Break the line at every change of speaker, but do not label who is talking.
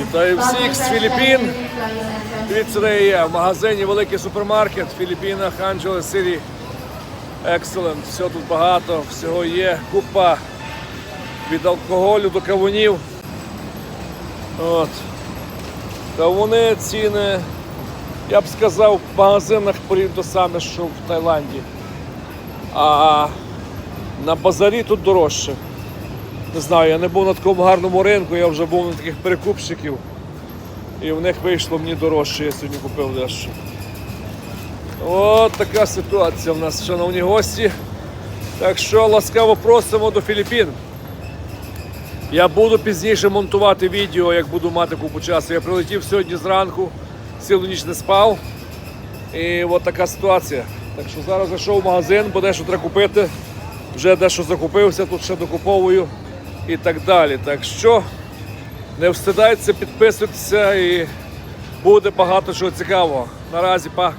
Вітаю всіх з Філіппін. Дивіться, де в магазині великий супермаркет в Філіппінах Angeles City. Excellent. Все тут багато, всього є. Купа від алкоголю до кавунів. От. Кавуни, ціни. Я б сказав, в магазинах порівняно саме, що в Таїланді. А на базарі тут дорожче. Не знаю, я не був на такому гарному ринку, я вже був на таких перекупщиків. І в них вийшло мені дорожче, я сьогодні купив дещо. От така ситуація в нас, шановні гості. Так що ласкаво просимо до Філіппін. Я буду пізніше монтувати відео, як буду мати купу часу. Я прилетів сьогодні зранку, цілу ніч не спав. І от така ситуація. Так що зараз зайшов в магазин, бо дещо треба купити. Вже дещо закупився, тут ще докуповую і так далі. Так що не встидайтеся, підписуйтеся і буде багато чого цікавого. Наразі па.